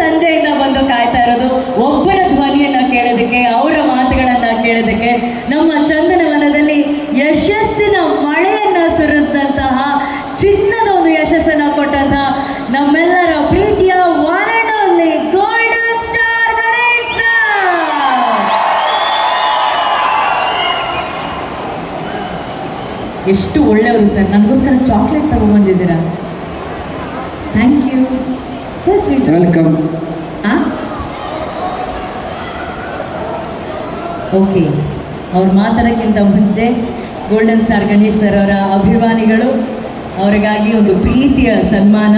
ಸಂಜೆಯಿಂದ ಬಂದು ಕಾಯ್ತಾ ಇರೋದು, ಒಬ್ಬರ ಧ್ವನಿಯನ್ನ ಕೇಳೋದಕ್ಕೆ, ಅವರ ಮಾತುಗಳನ್ನ ಕೇಳೋದಕ್ಕೆ, ನಮ್ಮ ಚಂದನವನದಲ್ಲಿ ಯಶಸ್ಸಿನ ಮಳೆಯನ್ನ ಸುರಿಸಿದಂತಹ ಚಿನ್ನದ ಒಂದು ಯಶಸ್ಸನ್ನ ಕೊಟ್ಟಂತಹ ನಮ್ಮೆಲ್ಲರ ಪ್ರೀತಿಯ ಗೋಲ್ಡನ್ ಸ್ಟಾರ್. ಎಷ್ಟು ಒಳ್ಳೆಯವರು ಸರ್ ನನಗೋಸ್ಕರ chocolate ತಗೊಂಡ್ಬಂದಿದ್ದೀರಾ? Thank you sir sweet. Welcome Huh? Okay ಅವ್ರು ಮಾತಾಡೋಕ್ಕಿಂತ ಮುಂಚೆ ಗೋಲ್ಡನ್ ಸ್ಟಾರ್ ಗಣೇಶ್ ಸರ್ ಅವರ ಅಭಿಮಾನಿಗಳು ಅವರಿಗಾಗಿ ಒಂದು ಪ್ರೀತಿಯ ಸನ್ಮಾನ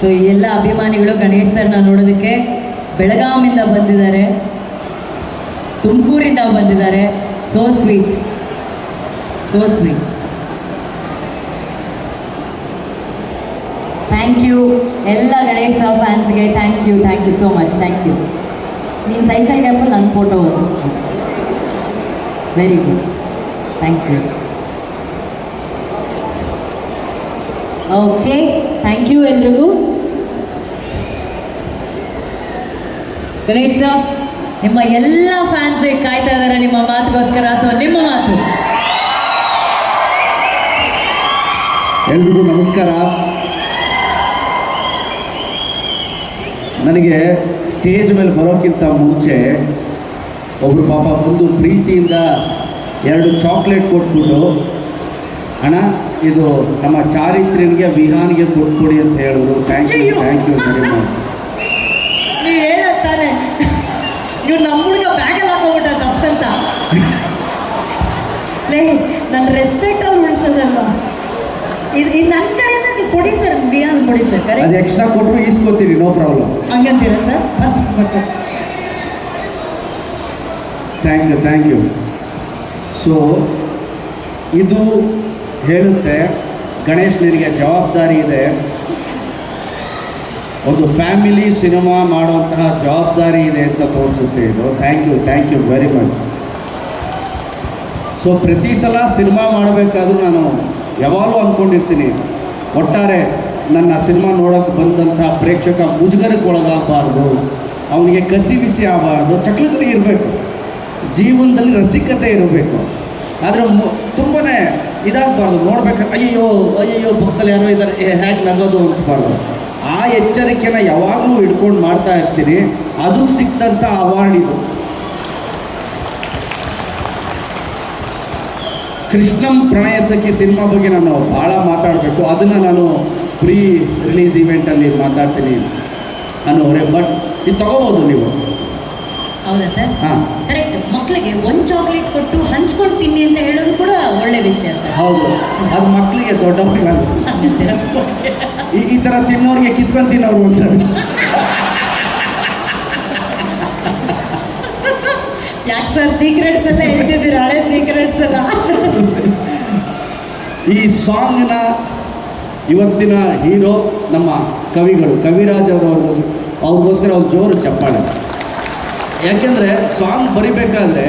ಸೊ ಎಲ್ಲ ಅಭಿಮಾನಿಗಳು ಗಣೇಶ್ ಸರ್ನ ನೋಡೋದಕ್ಕೆ ಬೆಳಗಾವಿಂದ ಬಂದಿದ್ದಾರೆ. ತುಮಕೂರಿಂದ ಬಂದಿದ್ದಾರೆ. So sweet so sweet thank you ಎಲ್ಲ Ganesh sir ಫ್ಯಾನ್ಸ್ಗೆ thank you thank you so much thank you ನೀನು ಸೈಕಲ್ ಕ್ಯಾಪಲ್ಲಿ ನನ್ನ photo very good thank you okay thank you ಎಲ್ರಿಗೂ. ಗಣೇಶ್ ಸರ್ ನಿಮ್ಮ ಎಲ್ಲ ಫ್ಯಾನ್ಸ್ ಕಾಯ್ತಾ ಇದ್ದಾರೆ ನಿಮ್ಮ ಮಾತುಗೋಸ್ಕರ. ಸೊ ನಿಮ್ಮ ಮಾತು. ಎಲ್ರಿಗೂ ನಮಸ್ಕಾರ. ನನಗೆ ಸ್ಟೇಜ್ ಮೇಲೆ ಬರೋಕ್ಕಿಂತ ಮುಂಚೆ ಒಬ್ಬರು ಪಾಪ ಬಂದು ಪ್ರೀತಿಯಿಂದ ಎರಡು ಚಾಕ್ಲೇಟ್ ಕೊಟ್ಬಿಟ್ಟು ಅಣ್ಣ ಇದು ನಮ್ಮ ಚಾರಿತ್ರ್ಯನಿಗೆ ವಿಹಾನಿಗೆ ಕೊಟ್ಬಿಡಿ ಅಂತ ಹೇಳಿದ್ರು. Thank you thank you very much ನೀವು ನೀವು ನಮ್ಮ ಹುಡುಗ ಬ್ಯಾಗಲ್ಲಿ ಹಾಕೊಂಬಿಟ್ಟ ತಪ್ಪಂತ. ಲೇ ನನ್ನ ರೆಸ್ಪೆಕ್ಟ್ ಅವ್ರು ಉಳಿಸೋದಲ್ವಾ? ಇದು ಇದು ನನ್ನ ನೀವು ಕೊಡಿ ಸರ್ ಬಿರಿಯಾನಿ ಕೊಡಿ ಸರ್ ಅದು ಎಕ್ಸ್ಟ್ರಾ ಕೊಟ್ಟು ಈಸ್ಕೊತೀರಿ no problem ಹಂಗಂತೀರಾ sir? Thank you thank you so ಇದು ಹೇಳುತ್ತೆ ಗಣೇಶ್ ನಿನಗೆ ಜವಾಬ್ದಾರಿ ಇದೆ. ಒಂದು ಫ್ಯಾಮಿಲಿ ಸಿನಿಮಾ ಮಾಡುವಂತಹ ಜವಾಬ್ದಾರಿ ಇದೆ ಅಂತ ತೋರಿಸುತ್ತೆ ಇದು. Thank you thank you very much so ಪ್ರತಿ ಸಲ ಸಿನಿಮಾ ಮಾಡಬೇಕಾದ್ರೂ ನಾನು ಯಾವಾಗಲೂ ಅಂದ್ಕೊಂಡಿರ್ತೀನಿ ಒಟ್ಟಾರೆ ನನ್ನ ಸಿನಿಮಾ ನೋಡೋಕ್ಕೆ ಬಂದಂಥ ಪ್ರೇಕ್ಷಕ ಮುಜುಗರಕ್ಕೆ ಒಳಗಾಗಬಾರ್ದು ಅವನಿಗೆ ಕಸಿ ಬಿಸಿ ಆಗಬಾರ್ದು ಚಕ್ಲಗಡಿ ಇರಬೇಕು, ಜೀವನದಲ್ಲಿ ರಸಿಕತೆ ಇರಬೇಕು. ಆದರೆ ತುಂಬಾ ಇದಾಗಬಾರ್ದು ನೋಡ್ಬೇಕಾದ್ರೆ ಅಯ್ಯೋ ಅಯ್ಯೋ ಪಕ್ಕದಲ್ಲಿ ಯಾರೋ ಇದ್ದಾರೆ ಹೇಗೆ ನಗೋದು ಅನಿಸ್ಬಾರ್ದು. ಆ ಎಚ್ಚರಿಕೆನ ಯಾವಾಗಲೂ ಇಟ್ಕೊಂಡು ಮಾಡ್ತಾ ಇರ್ತೀನಿ, ಅದಕ್ಕೆ ಸಿಕ್ತಂಥ ಅವಾರ್ಡ್ ಇದು. ಕೃಷ್ಣಂ ಪ್ರಣಯಸಖಿ ಸಿನಿಮಾ ಬಗ್ಗೆ ನಾನು ಭಾಳ ಮಾತಾಡಬೇಕು. ಅದನ್ನು ನಾನು ಪ್ರೀ ರಿಲೀಸ್ ಇವೆಂಟಲ್ಲಿ ಮಾತಾಡ್ತೀನಿ ಅನ್ನೋರೆ ಬಟ್ ಇದು ತಗೋಬೋದು ನೀವು. ಹೌದಾ ಸರ್? ಹಾಂ. ಕರೆಕ್ಟ್ ಮಕ್ಕಳಿಗೆ ಒಂದು ಚಾಕ್ಲೇಟ್ ಕೊಟ್ಟು ಹಂಚ್ಕೊಂಡು ತಿನ್ನಿ ಅಂತ ಹೇಳೋದು ಕೂಡ ಒಳ್ಳೆ ವಿಷಯ ಸರ್. ಹೌದು. ಅದು ಮಕ್ಕಳಿಗೆ ದೊಡ್ಡವರಿಗೆ. ಈ ಥರ ತಿನ್ನೋರಿಗೆ ಕಿತ್ಕೊಂಡು ತಿನ್ನೋರು ಒಂದ್ಸರಿ ಯಾಕೆ ಸರ್ ಸೀಕ್ರೆಟ್ಸ್ ಎಲ್ಲ ಹೇಳ್ತಿದ್ದೀರಾ? ಹಳೆ ಸೀಕ್ರೆಟ್ಸ್ ಎಲ್ಲ? ಈ ಸಾಂಗ್ನ ಇವತ್ತಿನ ಹೀರೋ ನಮ್ಮ ಕವಿಗಳು, ಕವಿರಾಜ್ ಅವರು ಅವ್ರಿಗೋಸ್ಕರ ಅವ್ರು ಜೋರು ಚಪ್ಪಾಳೆ. ಯಾಕೆಂದರೆ ಸಾಂಗ್ ಬರಿಬೇಕಾದ್ರೆ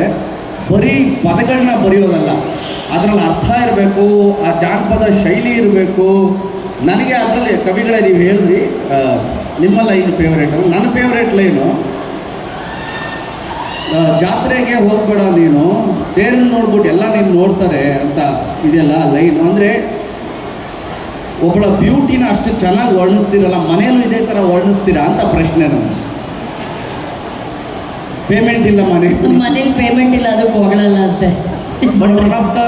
ಬರೀ ಪದಗಳನ್ನ ಬರೆಯೋದಲ್ಲ. ಅದರಲ್ಲಿ ಅರ್ಥ ಇರಬೇಕು, ಆ ಜಾನಪದ ಶೈಲಿ ಇರಬೇಕು. ನನಗೆ ಅದರಲ್ಲಿ ಕವಿಗಳೇ, ನೀವು ಹೇಳ್ರಿ ನಿಮ್ಮ ಲೈನ್ ಫೇವ್ರೇಟು ನನ್ನ ಫೇವ್ರೇಟ್ ಲೈನು ಜಾತ್ರೆಗೆ ಹೋಗ್ಬೇಡ ನೀನು. ತೇರನ್ನು ನೋಡ್ಬಿಟ್ಟು ಎಲ್ಲ ನೀನು ನೋಡ್ತಾರೆ ಅಂತ ಇದೆಲ್ಲ ಲೈನ್. ಅಂದರೆ ಒಬ್ಬಳ ಬ್ಯೂಟಿನ ಅಷ್ಟು ಚೆನ್ನಾಗಿ ವರ್ಣಿಸ್ತೀರಲ್ಲ ಮನೇಲೂ ಇದೇ ಥರ ವರ್ಣಿಸ್ತೀರಾ ಅಂತ ಪ್ರಶ್ನೆ ನಾನು ಪೇಮೆಂಟ್ ಇಲ್ಲ ಮನೆ. ಮನೇಲಿ ಪೇಮೆಂಟ್ ಇಲ್ಲ ಅದಕ್ಕೆ ಹೋಗಳಲ್ಲ ಅಂತೆ. But one of the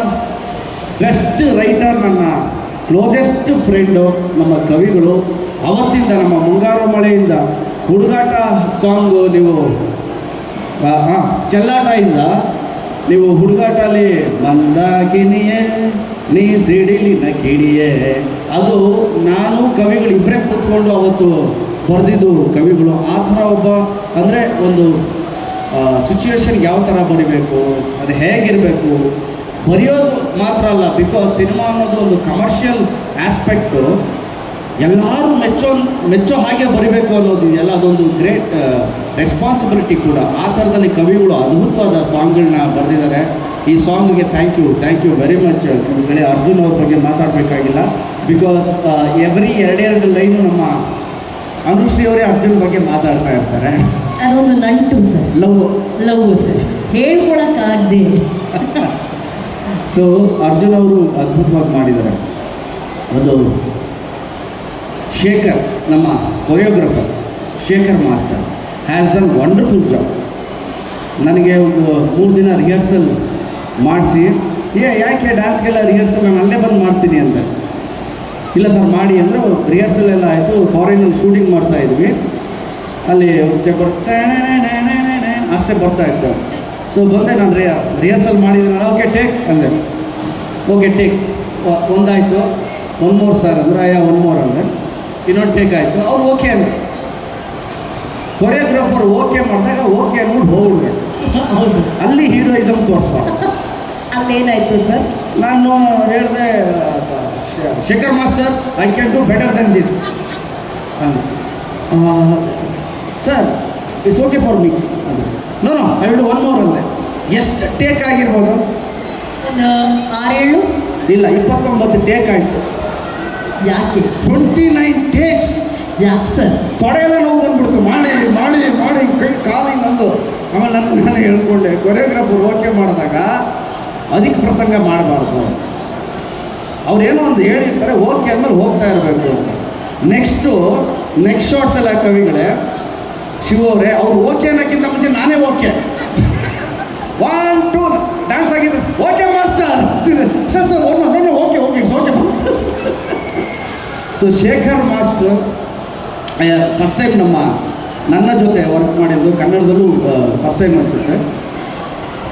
best writer ನನ್ನ ಕ್ಲೋಸೆಸ್ಟ್ ಫ್ರೆಂಡು ನಮ್ಮ ಕವಿಗಳು ಅವತ್ತಿಂದ ನಮ್ಮ ಮುಂಗಾರು ಮಳೆಯಿಂದ ಹುಡುಗಾಟ ಸಾಂಗು ನೀವು ಹಾಂ ಚೆಲ್ಲಾಟದಿಂದ ನೀವು ಹುಡುಗಾಟಲ್ಲಿ ಮಂದಾಕಿನಿಯೇ ನೀ ಸಿಡಿಲಿನ ಕಿಡಿಯೇ ಅದು ನಾನು ಕವಿಗಳು ಇಬ್ಬರೇ ಕೂತ್ಕೊಂಡು ಅವತ್ತು ಬರೆದಿದ್ದು ಕವಿಗಳು. ಆ ಥರ ಒಬ್ಬ ಅಂದರೆ ಒಂದು ಸಿಚುವೇಶನ್ ಯಾವ ಥರ ಬರಿಬೇಕು, ಅದು ಹೇಗಿರಬೇಕು? ಬರೆಯೋದು ಮಾತ್ರ ಅಲ್ಲ ಬಿಕಾಸ್ ಸಿನಿಮಾ ಅನ್ನೋದು ಒಂದು ಕಮರ್ಷಿಯಲ್ ಆಸ್ಪೆಕ್ಟು ಎಲ್ಲರೂ ಮೆಚ್ಚೋ ಮೆಚ್ಚೋ ಹಾಗೆ ಬರಬೇಕು ಅನ್ನೋದು ಇದೆಯಲ್ಲ ಅದೊಂದು ಗ್ರೇಟ್ ರೆಸ್ಪಾನ್ಸಿಬಿಲಿಟಿ ಕೂಡ. ಆ ಥರದಲ್ಲಿ ಕವಿಗಳು ಅದ್ಭುತವಾದ ಸಾಂಗ್ಗಳನ್ನ ಬರೆದಿದ್ದಾರೆ. ಈ ಸಾಂಗ್ಗೆ thank you thank you very much ಕವಿಗಳೇ Arjun ಅವ್ರ ಬಗ್ಗೆ ಮಾತಾಡಬೇಕಾಗಿಲ್ಲ. ಬಿಕಾಸ್ ಎವ್ರಿ ಎರಡೆರಡು ಲೈನು ನಮ್ಮ ಅನುಶ್ರೀ ಅವರೇ ಅರ್ಜುನ್ ಬಗ್ಗೆ ಮಾತಾಡ್ತಾ ಇರ್ತಾರೆ. ಅದೊಂದು ನಂಟು sir. Love. Love sir. ಹೇಳ್ಕೊಳಕ್ಕಾಗದೆ so Arjun ಅವರು ಅದ್ಭುತವಾಗಿ ಮಾಡಿದ್ದಾರೆ. ಅದು ಶೇಖರ್, ನಮ್ಮ choreographer Shekhar master has done wonderful job ನನಗೆ ಒಂದು ಮೂರು ದಿನ ರಿಹರ್ಸಲ್ ಮಾಡಿಸಿ, ಏ, ಯಾಕೆ ಡ್ಯಾನ್ಸ್ಗೆಲ್ಲ ರಿಹರ್ಸಲ್ ನಾನು ಅಲ್ಲೇ ಬಂದು ಮಾಡ್ತೀನಿ ಅಂತ. ಇಲ್ಲ ಸರ್ ಮಾಡಿ ಅಂದರೆ ರಿಹರ್ಸಲ್ ಎಲ್ಲ ಆಯಿತು ಫಾರಿನಲ್ಲಿ ಶೂಟಿಂಗ್ ಮಾಡ್ತಾ ಇದ್ವಿ. ಅಲ್ಲಿ ಒಂದು ಸ್ಟೆಪ್ ಬರ್ತಾ ಅಷ್ಟೇ ಬರ್ತಾ ಇತ್ತು. ಸೊ ಬಂದೆ ನಾನು ರಿಯ ರಿಹರ್ಸಲ್ ಮಾಡಿದ್ದೀನಿ ಓಕೆ ಟೇಕ್ ಅಂದೆ. ಓಕೆ ಟೇಕ್ ಒಂದಾಯಿತು. ಒನ್ ಮೋರ್ ಸರ್ ಅಂದರೆ, ಅಯ್ಯ ಒನ್ ಮೋರ್ ಅಂದರೆ ಇನ್ನೊಂದು ಟೇಕ್ ಆಯಿತು ಅವ್ರು ಓಕೆ ಅಂತ ಕೊರಿಯೋಗ್ರಾಫರ್ ಓಕೆ ಮಾಡಿದಾಗ ಓಕೆ ಅಂದ್ಬಿಟ್ಟು ಹೋಗ್ಬಿಡ್ಬೇಕು ಹೌದು. ಅಲ್ಲಿ ಹೀರೋಯಿಸಮ್ ತೋರಿಸ್ಬಾರ್ದು. ಅಲ್ಲೇನಾಯ್ತು ಸರ್? ನಾನು ಹೇಳಿದೆ Shekhar master I can do better than this sir it's okay for me no no I will one more ಅಂದೆ. ಎಷ್ಟು ಟೇಕ್ ಆಗಿರ್ಬೋದು. ಒಂದು ಆರೇಳು ಇಲ್ಲ ಇಪ್ಪತ್ತೊಂಬತ್ತು ಟೇಕ್ ಆಯಿತು. ಯಾಕೆ? ಟ್ವೆಂಟಿ ನೈನ್ ಟೇಕ್ಸ್ ಯಾಕೆ ಸರ್? ತೊಡೆ ಎಲ್ಲ ನೋವು ಬಂದ್ಬಿಡ್ತು. ಮಾಡಿ ಮಾಡಿ ಮಾಡಿ, ಕೈ, ಕಾಲಿಗೆ ನಂದು. ಆಮೇಲೆ ನನ್ನ ನಾನು ಹೇಳ್ಕೊಂಡೆ. ಕೊರಿಯೋಗ್ರಾಫರ್ ಓಕೆ ಮಾಡಿದಾಗ ಅದಕ್ಕೆ ಪ್ರಸಂಗ ಮಾಡಬಾರ್ದು. ಅವ್ರೇನೋ ಒಂದು ಹೇಳಿರ್ತಾರೆ ಓಕೆ ಅಂದ್ಮೇಲೆ ಹೋಗ್ತಾ ಇರಬೇಕು. ನೆಕ್ಸ್ಟು ನೆಕ್ಸ್ಟ್ ಶಾರ್ಟ್ಸ್ ಎಲ್ಲ ಕವಿಗಳೇ, ಶಿವ ಅವರೇ, ಅವ್ರು ಓಕೆ ಅನ್ನೋಕ್ಕಿಂತ ಮುಂಚೆ ನಾನೇ ಓಕೆ ಒನ್ ಟೂ ಡ್ಯಾನ್ಸ್ ಆಗಿದ್ದು okay master sir sir one no okay okay it's okay master so Shekhar master first time ನಮ್ಮ ನನ್ನ ಜೊತೆ ವರ್ಕ್ ಮಾಡಿದ್ದು ಕನ್ನಡದಲ್ಲೂ ಫಸ್ಟ್ ಟೈಮ್ ಅನಿಸುತ್ತೆ.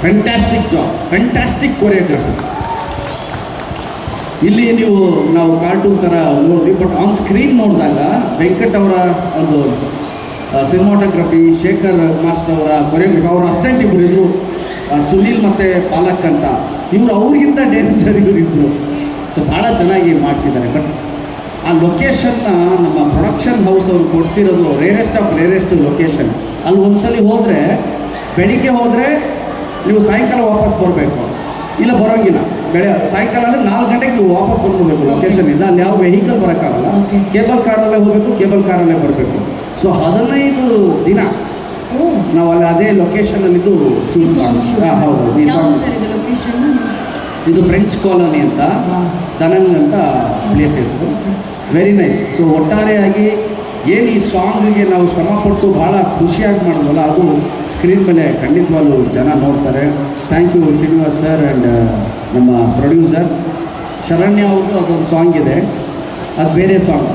ಫ್ಯಾಂಟ್ಯಾಸ್ಟಿಕ್ ಜಾಬ್ ಫ್ಯಾಂಟ್ಯಾಸ್ಟಿಕ್ ಕೊರಿಯೋಗ್ರಫಿ ಇಲ್ಲಿ ನೀವು, ನಾವು ಕಾರ್ಟೂನ್ ಥರ ನೋಡಿದ್ವಿ ಬಟ್ ಆನ್ ಸ್ಕ್ರೀನ್ ನೋಡಿದಾಗ ವೆಂಕಟ್ ಅವರ ಒಂದು ಸಿನಿಮಾಟೋಗ್ರಫಿ ಶೇಖರ್ ಮಾಸ್ಟರ್ ಅವರ ಕೊರಿಯೋಗ್ರಫಿ ಅವರ ಅಸ್ಟೆಂಟ್ ಇಬ್ಬರು ಇದ್ರು. ಸುನೀಲ್ ಮತ್ತು ಪಾಲಕ್ ಅಂತ. ಇವರು ಅವ್ರಿಗಿಂತ ಡೇಂಜರ್ ಇವರು ಸೊ ಭಾಳ ಚೆನ್ನಾಗಿ ಮಾಡಿಸಿದ್ದಾರೆ. ಬಟ್ ಆ ಲೊಕೇಶನ್ನ ನಮ್ಮ ಪ್ರೊಡಕ್ಷನ್ ಹೌಸ್ ಅವರು ಕೊಡಿಸಿರೋದು ರೇರೆಸ್ಟ್ ಆಫ್ ರೇರೆಸ್ಟ್ ಲೊಕೇಶನ್ ಅಲ್ಲಿ ಒಂದ್ಸಲಿ ಹೋದರೆ ಬೆಳಿಗ್ಗೆ ಹೋದರೆ ನೀವು ಸಾಯಂಕಾಲ ವಾಪಸ್ ಬರಬೇಕು. ಇಲ್ಲ ಬರೋಂಗಿಲ್ಲ. ಬೆಳೆ ಸಾಯಂಕಾಲ ಅಂದರೆ ನಾಲ್ಕು ಗಂಟೆಗೆ ನೀವು ವಾಪಸ್ ಬಂದ್ಬಿಡ್ಬೇಕು ಲೊಕೇಶನಿಂದ ಅಲ್ಲಿ ಯಾವ ವೆಹಿಕಲ್ ಬರೋಕ್ಕಾಗಲ್ಲ. ಕೇಬಲ್ ಕಾರಲ್ಲೇ ಹೋಗಬೇಕು ಕೇಬಲ್ ಕಾರಲ್ಲೇ ಬರಬೇಕು. ಸೊ ಹದಿನೈದು ದಿನ ನಾವು ಅಲ್ಲಿ ಅದೇ ಲೊಕೇಶನಲ್ಲಿದ್ದು ಶೂಟ್ ಹೌದು ಈ ಯಾವ ಸಾಂಗ್ ಇದು ಫ್ರೆಂಚ್ ಕಾಲೋನಿ ಅಂತ ದನಂಗ್ ಅಂತ ಪ್ಲೇಸ್ ಹೆಸರು. ವೆರಿ ನೈಸ್ ಸೊ ಒಟ್ಟಾರೆಯಾಗಿ ಏನು ಈ ಸಾಂಗಿಗೆ ನಾವು ಶ್ರಮಪಟ್ಟು ಭಾಳ ಖುಷಿಯಾಗಿ ಮಾಡಿದ್ವಲ್ಲ ಅದು ಸ್ಕ್ರೀನ್ ಮೇಲೆ ಖಂಡಿತವಾಗ್ಲೂ ಜನ ನೋಡ್ತಾರೆ. Thank you Srinivas sir and ನಮ್ಮ ಪ್ರೊಡ್ಯೂಸರ್ ಶರಣ್ಯ ಅವ್ರದ್ದು ಅದೊಂದು ಸಾಂಗ್ ಇದೆ. ಅದು ಬೇರೆ ಸಾಂಗ್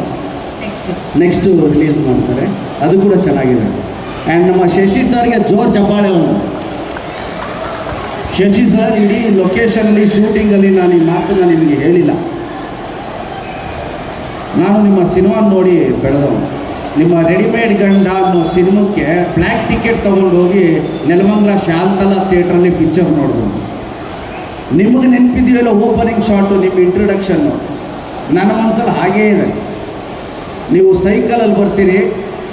ನೆಕ್ಸ್ಟ್ ನೆಕ್ಸ್ಟು ರಿಲೀಸ್ ಮಾಡ್ತಾರೆ. ಅದು ಕೂಡ ಚೆನ್ನಾಗಿದೆ. ಆ್ಯಂಡ್ ನಮ್ಮ ಶಶಿ ಸರ್ಗೆ ಜೋರ್ ಚಪ್ಪಾಳೆ ಒಂದು ಶಶಿ ಸರ್ ಇಡೀ ಲೊಕೇಶನಲ್ಲಿ ಶೂಟಿಂಗಲ್ಲಿ ನಾನು ಈ ಮಾತನ್ನು ನಿಮಗೆ ಹೇಳಿಲ್ಲ. ನಾನು ನಿಮ್ಮ ಸಿನಿಮಾ ನೋಡಿ ಬೆಳೆದವನು. ನಿಮ್ಮ ರೆಡಿಮೇಡ್ ಗಂಡ ಅನ್ನೋ ಸಿನಿಮಕ್ಕೆ ಬ್ಲ್ಯಾಕ್ ಟಿಕೆಟ್ ತೊಗೊಂಡು ಹೋಗಿ ನೆಲಮಂಗ್ಲ ಶಾಂತಲಾ ಥಿಯೇಟ್ರಲ್ಲಿ ಪಿಕ್ಚರ್ ನೋಡ್ಬೋದು. ನಿಮಗೆ ನೆನಪಿದೆಯಲ್ಲ ಓಪನಿಂಗ್ ಶಾಟು, ನಿಮ್ಮ ಇಂಟ್ರಡಕ್ಷನ್ನು ನನ್ನ ಮನಸ್ಸಲ್ಲಿ ಹಾಗೇ ಇದೆ. ನೀವು ಸೈಕಲಲ್ಲಿ ಬರ್ತೀರಿ,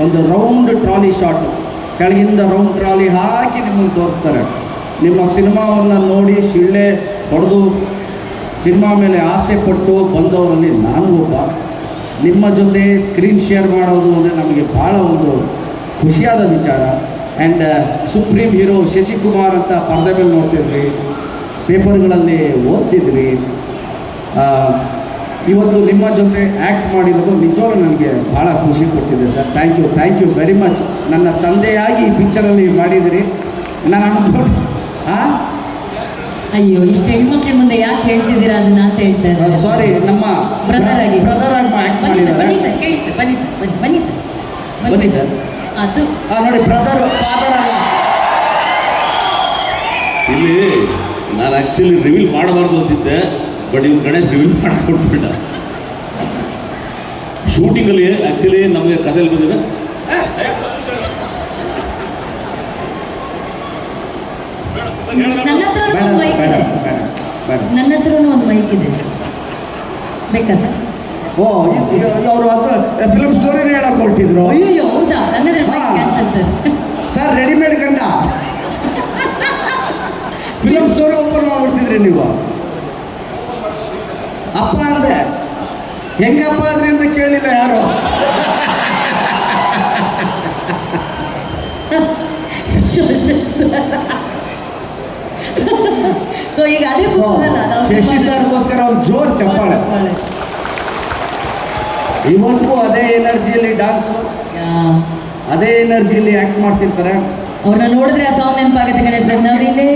ಒಂದು ರೌಂಡ್ ಟ್ರಾಲಿ ಶಾಟು. ಕೆಳಗಿಂದ ರೌಂಡ್ ಟ್ರಾಲಿ ಹಾಕಿ ನಿಮ್ಮನ್ನು ತೋರಿಸ್ತಾರೆ. ನಿಮ್ಮ ಸಿನಿಮಾವನ್ನು ನೋಡಿ ಶಿಳ್ಳೆ ಹೊಡೆದು, ಸಿನಿಮಾ ಮೇಲೆ ಆಸೆ ಪಟ್ಟು ಬಂದವರಲ್ಲಿ ನಾನು ಒಬ್ಬ. ನಿಮ್ಮ ಜೊತೆ ಸ್ಕ್ರೀನ್ ಶೇರ್ ಮಾಡೋದು ಅಂದರೆ ನಮಗೆ ಭಾಳ ಒಂದು ಖುಷಿಯಾದ ವಿಚಾರ. ಆ್ಯಂಡ್ ಸುಪ್ರೀಂ ಹೀರೋ ಶಶಿಕುಮಾರ್ ಅಂತ ಪರದೆ ಮೇಲೆ ನೋಡ್ತಿದ್ವಿ. ಪೇಪರ್ಗಳಲ್ಲಿ ಓದ್ತಿದ್ವಿ. ಇವತ್ತು ನಿಮ್ಮ ಜೊತೆ ಆ್ಯಕ್ಟ್ ಮಾಡಿರೋದು ನಿಜವಾಗ್ಲೂ ನನಗೆ ಭಾಳ ಖುಷಿ ಕೊಟ್ಟಿದೆ sir. Thank you thank you very much ನನ್ನ ತಂದೆಯಾಗಿ ಈ ಪಿಕ್ಚರಲ್ಲಿ ಮಾಡಿದಿರಿ ನಾನು ಅನ್ಕೊಂಡು ಹಾಂ ಅಯ್ಯೋ ಇಷ್ಟು ಹೆಣ್ಮಕ್ಳ ಮುಂದೆ ಯಾಕೆ ಹೇಳ್ತಿದ್ದೀರಾ ಅದನ್ನ ಅಂತ ಹೇಳ್ತಾ ಇದ್ದಾರೆ. ಸಾರಿ ನಮ್ಮ ಬ್ರದರ್ ಆಗಿ ಬ್ರದರ್ ಆಗಿ ಆಕ್ಟ್ ಬನ್ನಿ ಸರ್ ಮಾಡಿದ್ದಾರೆ. ಬನ್ನಿ ಸರ್ ಕೇಳಿ ಸರ್ ಬನ್ನಿ ಸರ್ ಬನ್ನಿ ಬನ್ನಿ ಸರ್ ಬನ್ನಿ ಸರ್. ಅದು ಆ ನೋಡಿ ಬ್ರದರ್ ಫಾದರ್ ಅಲ್ಲ. ಇಲ್ಲಿ ನಾನು ಆ್ಯಕ್ಚುಲಿ ರಿವೀಲ್ ಮಾಡಬಾರ್ದು ಅಂತಿದ್ದೆ ಬಟ್ ಇವ್ನು ಗಣೇಶ್ ರಿವೀಲ್ ಮಾಡಿಕೊಟ್ಬಿಟ್ಟ ಶೂಟಿಂಗಲ್ಲಿ ಆ್ಯಕ್ಚುಲಿ ನಮಗೆ ಕಥೆಯಲ್ಲಿ ಬಂದಿದೆ. ನನ್ನ ಮೈಕ್ ಇದೆ. ನನ್ನ ಹತ್ರ ಒಂದು ಮೈಕ್ ಇದೆ. ಬೇಕಾ ಸರ್? ಓ ಅವರು ಅದು ಫಿಲಮ್ ಸ್ಟೋರಿನೇ ಹೇಳಕ್ ಹೊರಟಿದ್ರು. ಅಯ್ಯೋ ಹೌದಾ? ಹಂಗಾದ್ರೆ mike cancel sir sir readymade ಕಂಡ ಫಿಲಮ್ ಸ್ಟೋರಿ ಓಪನ್ ಮಾಡ್ಬಿಡ್ತಿದ್ರಿ ನೀವು. ಅಪ್ಪ ಅಂದೆ. ಹೆಂಗಪ್ಪ ಅಂದ್ರೆ ಅಂತ ಕೇಳಿಲ್ಲ ಯಾರು ಸೊ ಈಗ ಅದೇ So, ಕುತೂಹಲ, ನಾವು ಶಶಿ ಸರ್ಗೋಸ್ಕರ ಒಂದು ಜೋರ್ ಚಪ್ಪಾಳೆ. ಇವತ್ತಿಗೂ ಅದೇ ಎನರ್ಜಿಯಲ್ಲಿ ಡಾನ್ಸ್ ಅದೇ ಎನರ್ಜಿಯಲ್ಲಿ ಆಕ್ಟ್ ಮಾಡ್ತಿರ್ತಾರೆ. ಅವ್ರನ್ನ ನೋಡಿದ್ರೆ ಆ ಸಾಂಗ್ ನೆನಪಾಗುತ್ತೆ ಗಣೇಶ್ ಸರ್. ನವಿಲೇ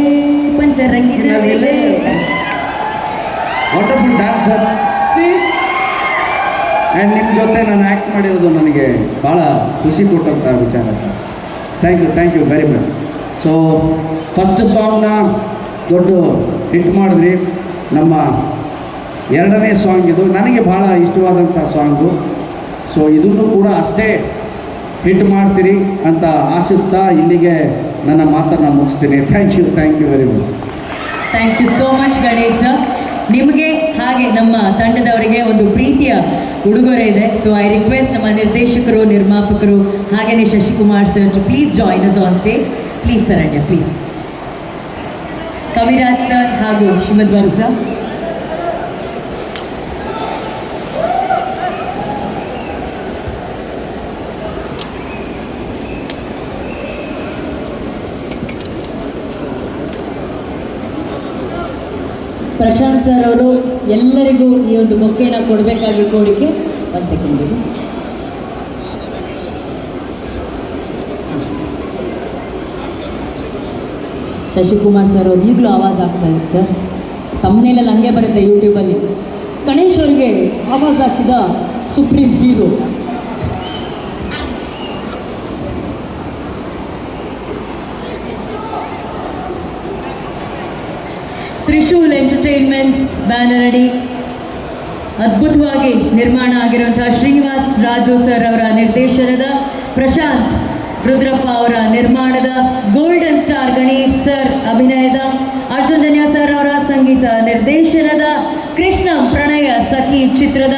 ಪಂಚರಂಗಿ ನವಿಲೇ ವಂಡರ್ಫುಲ್ ಡ್ಯಾನ್ಸರ್ ಆ್ಯಂಡ್ ನಿಮ್ಮ ಜೊತೆ ನಾನು ಆ್ಯಕ್ಟ್ ಮಾಡಿರೋದು ನನಗೆ ಭಾಳ ಖುಷಿ ಕೊಟ್ಟಂತ ವಿಚಾರ sir. Thank you thank you very much so first ಸಾಂಗ್ನ ದೊಡ್ಡ ಹಿಟ್ ಮಾಡಿದ್ರಿ. ನಮ್ಮ ಎರಡನೇ ಸಾಂಗ್ ಇದು. ನನಗೆ ಭಾಳ ಇಷ್ಟವಾದಂಥ ಸಾಂಗು ಸೊ ಇದನ್ನು ಕೂಡ ಅಷ್ಟೇ ಹಿಟ್ ಮಾಡ್ತೀರಿ ಅಂತ ಆಶಿಸ್ತಾ ಇಲ್ಲಿಗೆ ನನ್ನ ಮಾತನ್ನು ಮುಗಿಸ್ತೀನಿ. Thank you thank you very much thank you so much Ganesh sir ನಿಮಗೆ ಹಾಗೆ ನಮ್ಮ ತಂಡದವರಿಗೆ ಒಂದು ಪ್ರೀತಿಯ ಉಡುಗೊರೆ ಇದೆ. ಸೊ ಐ ರಿಕ್ವೆಸ್ಟ್ ನಮ್ಮ ನಿರ್ದೇಶಕರು, ನಿರ್ಮಾಪಕರು ಹಾಗೆಯೇ Shashikumar sir to please join us on stage please Saranya please Kaviraj sir ಹಾಗೂ ಸರ್. ಪ್ರಶಾಂತ್ ಸರ್ ಅವರು ಎಲ್ಲರಿಗೂ ಈ ಒಂದು ಮೊಕ್ಕೆಯನ್ನು ಕೊಡಬೇಕಾಗಿ ಕೋರಿಕೆ. ಒಂದು ಸೆಕೆಂಡ್ ಶಶಿಕುಮಾರ್ ಸರ್ ಅವ್ರು ಈಗಲೂ ಆವಾಜ್ ಇದೆ ಸರ್. ತಮ್ಮನೇಲಲ್ಲಿ ಹಂಗೆ ಬರುತ್ತೆ ಯೂಟ್ಯೂಬಲ್ಲಿ ಗಣೇಶ್ ಅವರಿಗೆ ಆವಾಜ್ ಹಾಕಿದ supreme hero. Trishul entertainments banner ಅಡಿ ಅದ್ಭುತವಾಗಿ ನಿರ್ಮಾಣ ಆಗಿರುವಂತಹ ಶ್ರೀನಿವಾಸ್ ರಾಜು ಸರ್ ಅವರ ನಿರ್ದೇಶನದ ಪ್ರಶಾಂತ್ ರುದ್ರಪ್ಪ ಅವರ ನಿರ್ಮಾಣದ ಗೋಲ್ಡನ್ ಸ್ಟಾರ್ ಗಣೇಶ್ ಸರ್ ಅಭಿನಯದ, ಅರ್ಜುನ್ ಜನ್ಯ ಸರ್ ಅವರ ಸಂಗೀತ ನಿರ್ದೇಶನದ, ಕೃಷ್ಣ ಪ್ರಣಯ ಸಖಿ ಚಿತ್ರದ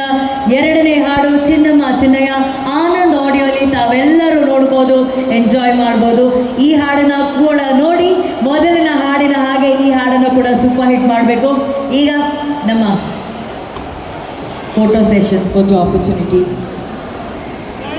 ಎರಡನೇ ಹಾಡು ಚಿನ್ನಮ್ಮ ಚಿನ್ನಯ್ಯ, ಆನಂದ್ ಆಡಿಯೋಲಿ ತಾವೆಲ್ಲರೂ ನೋಡ್ಬೋದು, ಎಂಜಾಯ್ ಮಾಡ್ಬೋದು. ಈ ಹಾಡನ್ನ ಕೂಡ ನೋಡಿ, ಮೊದಲಿನ ಹಾಡಿನ ಹಾಗೆ ಈ ಹಾಡನ್ನು ಕೂಡ ಸೂಪರ್ ಹಿಟ್ ಮಾಡಬೇಕು. ಈಗ ನಮ್ಮ ಫೋಟೋ ಸೆಷನ್ಸ್ ಫೋಟೋ ಆಪರ್ಚುನಿಟಿ